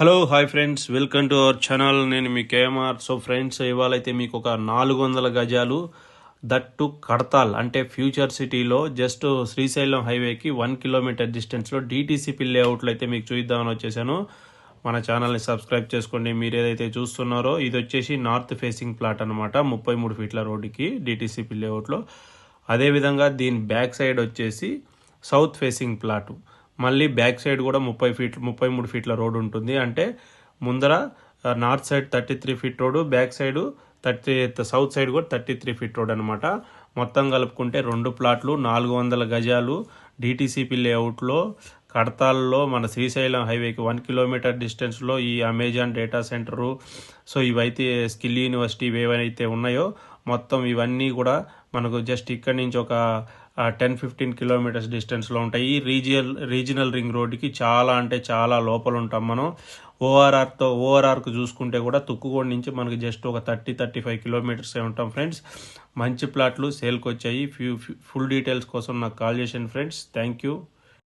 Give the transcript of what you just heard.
Hello hi friends welcome to our channel నేను మీ KMR so friends ఇవాళ అయితే మీకు ఒక నాలుగు వందల గజాలు దట్ టు కడతాల్ అంటే ఫ్యూచర్ సిటీలో జస్ట్ శ్రీశైలం హైవేకి వన్ కిలోమీటర్ డిస్టెన్స్లో డిటీసీపీ లేఅవుట్లో అయితే మీకు చూద్దామని వచ్చేసాను. మన ఛానల్ని సబ్స్క్రైబ్ చేసుకోండి. మీరు ఏదైతే చూస్తున్నారో ఇది వచ్చేసి నార్త్ ఫేసింగ్ ప్లాట్ అనమాట ముప్పై మూడు ఫీట్ల రోడ్డుకి డిటీసీపీ లేఅవుట్లో. అదేవిధంగా దీని బ్యాక్ సైడ్ వచ్చేసి సౌత్ ఫేసింగ్ ప్లాటు. మళ్ళీ బ్యాక్ సైడ్ కూడా ముప్పై ఫీట్ ముప్పై మూడు ఫీట్ల రోడ్ ఉంటుంది. అంటే ముందర north side thirty three feet road back side thirty south side కూడా థర్టీ త్రీ ఫీట్ రోడ్ అనమాట మొత్తం కలుపుకుంటే రెండు ప్లాట్లు నాలుగు వందల గజాలు డిటీసీపీ లేఅవుట్లో కడతాల్లో మన శ్రీశైలం హైవేకి వన్ కిలోమీటర్ డిస్టెన్స్లో ఈ అమెజాన్ డేటా సెంటరు. సో ఇవైతే స్కిల్ యూనివర్సిటీ ఏవైతే ఉన్నాయో మొత్తం ఇవన్నీ కూడా మనకు జస్ట్ ఇక్కడి నుంచి ఒక టెన్ ఫిఫ్టీన్ కిలోమీటర్స్ డిస్టెన్స్లో ఉంటాయి. ఈ రీజియల్ రీజనల్ రింగ్ రోడ్డుకి చాలా అంటే చాలా లోపల ఉంటాం మనం. ఓఆర్ఆర్తో ఓఆర్ఆర్కు చూసుకుంటే కూడా తుక్కుగూడ నుంచి మనకి జస్ట్ ఒక థర్టీ థర్టీ ఫైవ్ కిలోమీటర్స్ ఉంటాం ఫ్రెండ్స్. మంచి ప్లాట్లు సేల్కి వచ్చాయి ఫ్యూ ఫుల్ డీటెయిల్స్ కోసం నాకు కాల్ చేసాను ఫ్రెండ్స్. Thank you.